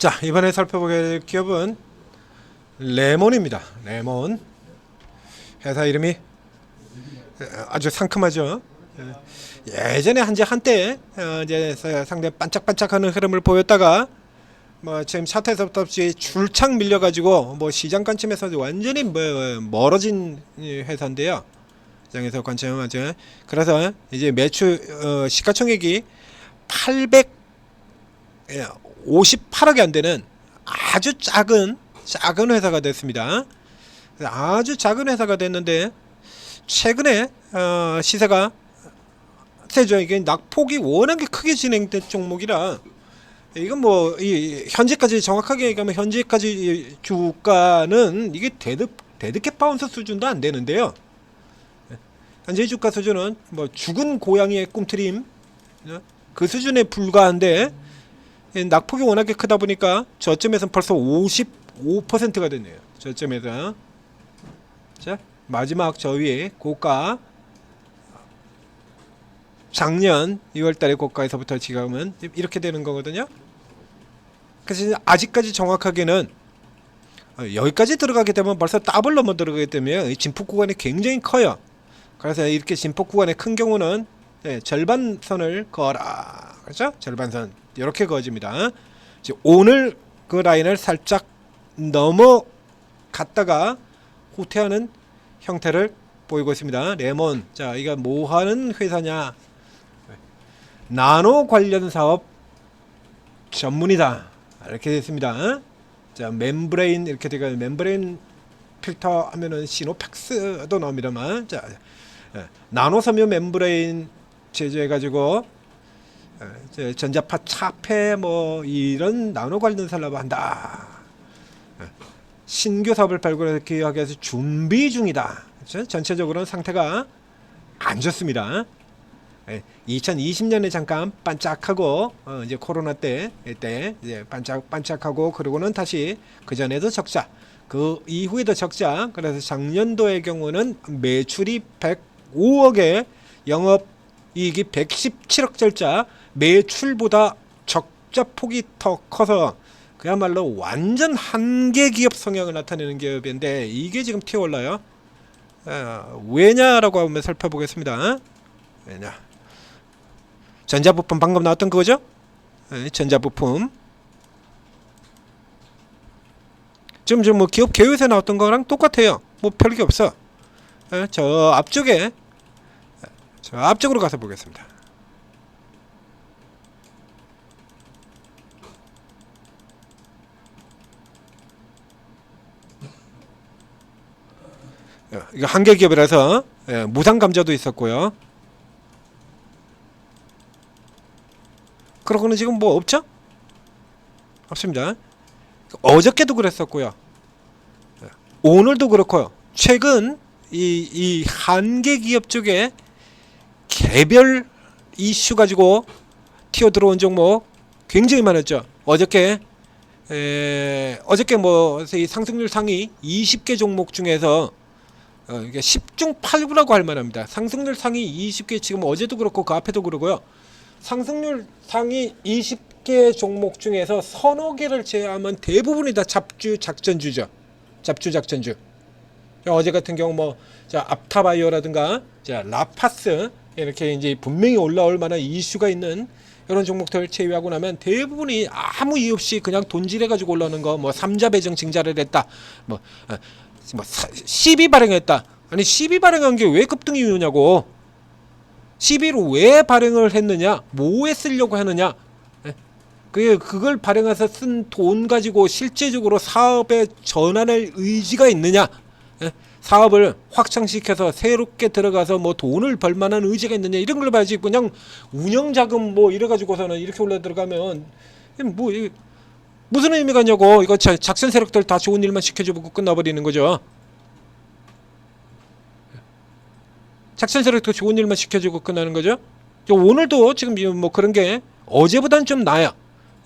자 이번에 될 기업은 레몬입니다. 레몬 회사 이름이 아주 상큼하죠. 예전에 한지 한때 어, 이제 상당히 반짝반짝하는 흐름을 보였다가 뭐 지금 차트에서부터 줄창 밀려가지고 뭐 시장 관점에서 완전히 뭐 멀어진 이 회사인데요. 시장에서 관점하죠. 그래서 이제 매출 어, 시가총액이 800 예, 58억이 안 되는 아주 작은 작은 회사가 됐습니다. 아주 작은 회사가 됐는데 최근에 어, 시세가 세죠. 이게 낙폭이 워낙에 크게 진행된 종목이라 이건 뭐 이 현재까지 정확하게 얘기하면 현재까지 이 주가는 이게 데드 데드캣 바운스 수준도 안 되는데요. 현재 주가 수준은 뭐 죽은 고양이의 꿈트림 어? 그 수준에 불과한데 이 낙폭이 워낙에 크다 보니까 저점에서는 벌써 55%가 됐네요. 저점에서 자 마지막 저 위에 고가 작년 2월달에 고가에서부터 지금은 이렇게 되는 거거든요. 그래서 아직까지 정확하게는 어, 여기까지 들어가게 되면 벌써 더블 넘어 들어가기 때문에 이 진폭 구간이 굉장히 커요. 그래서 이렇게 진폭 구간이 큰 경우는 네, 절반 선을 그어라. 그렇죠? 절반 선 이렇게 그어집니다. 오늘 그 라인을 살짝 넘어갔다가 후퇴하는 형태를 보이고 있습니다. 레몬. 자, 이거 뭐 하는 회사냐? 나노 관련 사업 전문이다. 이렇게 됐습니다. 자, 멤브레인 이렇게 되가 멤브레인 필터 하면은 시노팩스도 나옵니다만. 자, 예, 나노 섬유 멤브레인 제조해 가지고 예, 전자파 차폐 뭐 이런 나노 관련 산업을 한다. 예, 신규 사업을 발굴해서 기획하기 위해서 준비 중이다. 그렇죠? 전체적으로는 상태가 안 좋습니다. 2020년에 잠깐 반짝하고 어, 이제 코로나 때 때 이제 반짝 반짝하고 그러고는 다시 그 전에도 적자 그 이후에도 적자 그래서 작년도의 경우는 매출이 105억에 영업 이익이 117억 절자 매출보다 적자 폭이 더 커서 그야말로 완전 한계 기업 성향을 나타내는 기업인데 이게 지금 튀어올라요. 어, 왜냐라고 하면 살펴보겠습니다. 왜냐? 전자부품 방금 나왔던 그거죠? 네, 전자부품. 지금 지금 뭐 기업 계획에서 나왔던 거랑 똑같아요. 뭐 별게 없어. 네, 저 앞쪽에 저 앞쪽으로 가서 보겠습니다. 예, 이거 한계 기업이라서 예, 무상 감자도 있었고요. 그러고는 지금 뭐 없죠? 없습니다. 어저께도 그랬었고요. 예, 오늘도 그렇고요. 최근 이, 이 한계 기업 쪽에 개별 이슈 가지고 튀어 들어온 종목 굉장히 많았죠. 어저께 에, 어저께 뭐이 상승률 상위 20개 종목 중에서 어, 이게 10중 8구라고 할 만합니다. 상승률 상위 20개 지금 어제도 그렇고 그 앞에도 그러고요. 상승률 상위 20개 종목 중에서 서너 개를 제외하면 대부분이 다 잡주 작전주죠. 잡주 작전주. 어제 같은 경우 뭐 자, 앞타바이오라든가 자, 라파스 이렇게 이제 분명히 올라올 만한 이슈가 있는 이런 종목들 제외하고 나면 대부분이 아무 이유 없이 그냥 돈질해 가지고 올라오는 거 뭐 삼자 배정 증자를 했다. 뭐 어, 뭐 사- 시비 발행했다. 아니 시비 발행한 게 왜 급등이 이유냐고. 시비로 왜 발행을 했느냐? 뭐에 쓰려고 하느냐? 예? 그게 그걸 발행해서 쓴 돈 가지고 실제적으로 사업에 전환할 의지가 있느냐? 예? 사업을 확장시켜서 새롭게 들어가서 뭐 돈을 벌 만한 의지가 있느냐 이런 걸 봐야지 그냥 운영 자금 뭐 이래 가지고서는 이렇게 올라 들어가면 뭐 무슨 의미가 있냐고 이거 자- 작전 세력들 다 좋은 일만 시켜주고 끝나버리는 거죠. 작전 세력도 좋은 일만 시켜주고 끝나는 거죠. 저 오늘도 지금 이뭐 그런 게 어제보다는 좀 나아요.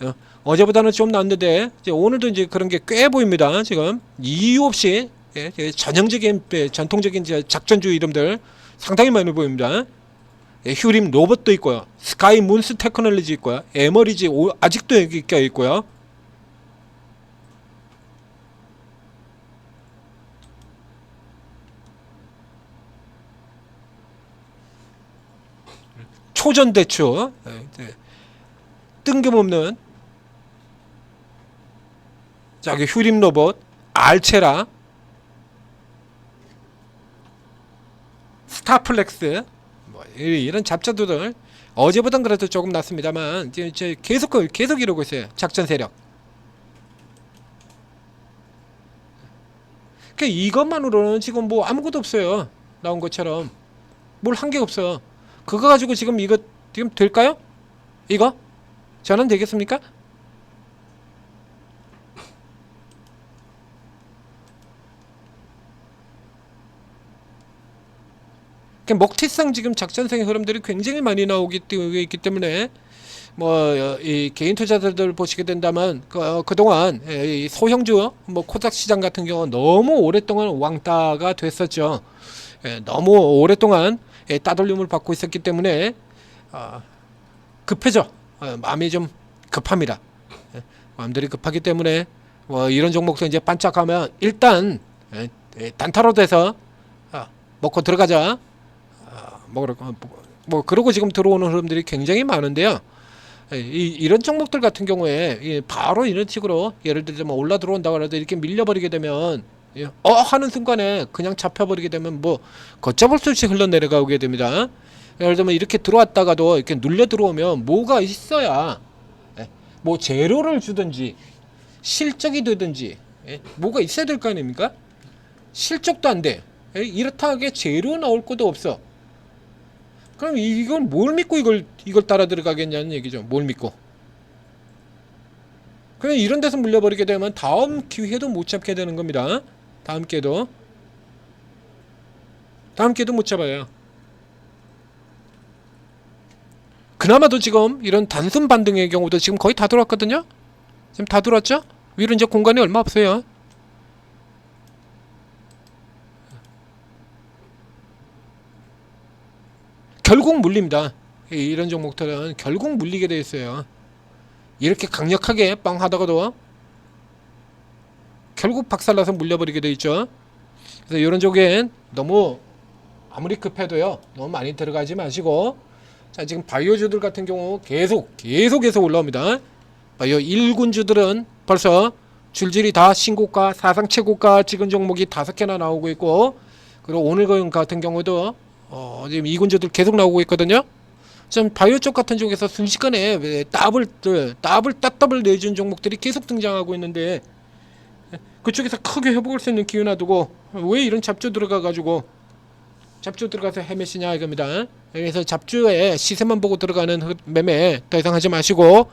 어, 어제보다는 좀 나았는데 이제 오늘도 이제 그런 게 꽤 보입니다. 지금 이유 없이 예, 전형적인 전통적인 작전주의 이름들 상당히 많이 보입니다. 예, 휴림 로봇도 있고요. 스카이 문스 테크놀로지 있고요. 에머리지 오, 아직도 여기 껴 있고요. 초전대추 예, 뜬금없는 저기 휴림 로봇 알체라 스타플렉스 뭐 이- 이런 잡자들을 어제보단 그래도 조금 낫습니다만 이제 계속 계속 이러고 있어요 작전 세력. 그 이것만으로는 지금 뭐 아무것도 없어요 나온 것처럼 뭘 한 게 없어. 그거 가지고 지금 이거 지금 될까요? 이거 저는 되겠습니까? 먹튀성 지금 작전성의 흐름들이 굉장히 많이 나오기 때문에 있기 때문에 뭐이 개인 투자자들 보시게 된다면 그, 어, 그동안 이 소형주 뭐 코닥 시장 같은 경우 는 너무 오랫동안 왕따가 됐었죠. 예, 너무 오랫동안 예, 따돌림을 받고 있었기 때문에 아, 급해져 어, 마음이 좀 급합니다. 예, 마음들이 급하기 때문에 뭐 이런 종목도 이제 반짝하면 일단 예, 예, 단타로 돼서 아, 먹고 들어가자. 아, 뭐, 뭐, 뭐 그러고 지금 들어오는 흐름들이 굉장히 많은데요. 예, 이, 이런 종목들 같은 경우에 예, 바로 이런 식으로 예를 들자면 올라 들어온다고 해도 이렇게 밀려버리게 되면 예, 어 하는 순간에 그냥 잡혀버리게 되면 뭐 걷잡을 수 없이 흘러내려가게 됩니다. 예를 들면 이렇게 들어왔다가도 이렇게 눌려 들어오면 뭐가 있어야 예, 뭐 재료를 주든지 실적이 되든지 예, 뭐가 있어야 될 거 아닙니까? 실적도 안 돼. 예, 이렇다 하게 재료 나올 것도 없어. 그럼 이건 뭘 믿고 이걸 이걸 따라 들어가겠냐는 얘기죠. 뭘 믿고. 그냥 이런 데서 물려버리게 되면 다음 기회도 못 잡게 되는 겁니다. 다음 기회도 다음 기회도 못 잡아요. 그나마도 지금 이런 단순 반등의 경우도 지금 거의 다 들어왔거든요. 지금 다 들어왔죠? 위로 이제 공간이 얼마 없어요. 결국 물립니다. 이- 이런 종목들은 결국 물리게 돼 있어요. 이렇게 강력하게 빵 하다가도 결국 박살나서 물려버리게 돼 있죠. 그래서 이런 쪽엔 너무 아무리 급해도요 너무 많이 들어가지 마시고 자 지금 바이오주들 같은 경우 계속 계속해서 올라옵니다. 바이오 1군주들은 벌써 줄줄이 다 신고가 사상 최고가 찍은 종목이 다섯 개나 나오고 있고 그리고 오늘 거 같은 경우도 어, 지금 2군주들 계속 나오고 있거든요. 좀 바이오 쪽 같은 쪽에서 순식간에 왜 더블 따더블 내준 종목들이 계속 등장하고 있는데 그쪽에서 크게 회복할 수 있는 기회 놔두고 왜 이런 잡주 들어가 가지고 잡주 들어가서 헤매시냐 이겁니다. 그래서 잡주에 시세만 보고 들어가는 흐- 매매 더 이상 하지 마시고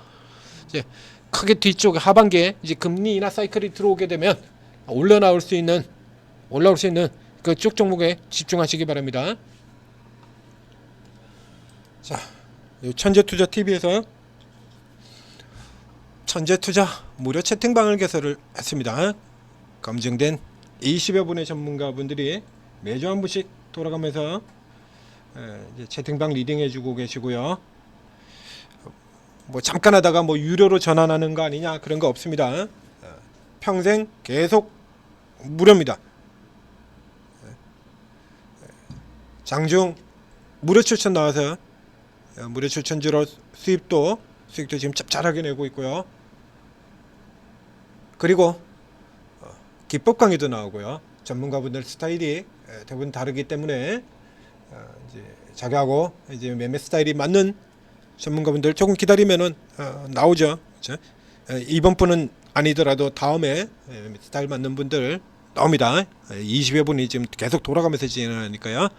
이제 크게 뒤쪽 하반기에 이제 금리 인하 사이클이 들어오게 되면 올라 나올 수 있는 올라올 수 있는 그쪽 종목에 집중하시기 바랍니다. 자, 이 천재투자 TV에서 천재투자 무료 채팅방을 개설을 했습니다. 검증된 20여 분의 전문가분들이 매주 한 분씩 돌아가면서 채팅방 리딩해주고 계시고요. 뭐 잠깐 하다가 뭐 유료로 전환하는 거 아니냐 그런 거 없습니다. 어, 평생 계속 무료입니다. 장중 무료 추천 나와서 어, 무료 추천주로 수입도 수익도 지금 짭짤하게 내고 있고요. 그리고 어, 기법 강의도 나오고요. 전문가분들 스타일이 에, 대부분 다르기 때문에 어, 이제 자기하고 이제 매매 스타일이 맞는 전문가분들 조금 기다리면은 어, 나오죠. 그렇죠? 에, 이번 분은 아니더라도 다음에 에, 스타일 맞는 분들 나옵니다. 에, 20여 분이 지금 계속 돌아가면서 진행하니까요.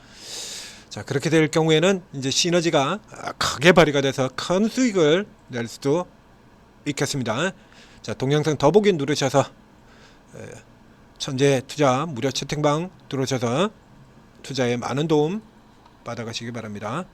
자 그렇게 될 경우에는 이제 시너지가 아, 크게 발휘가 돼서 큰 수익을 낼 수도 있겠습니다. 자 동영상 더보기 누르셔서 에, 천재 투자 무료 채팅방 들어오셔서 투자에 많은 도움 받아가시기 바랍니다.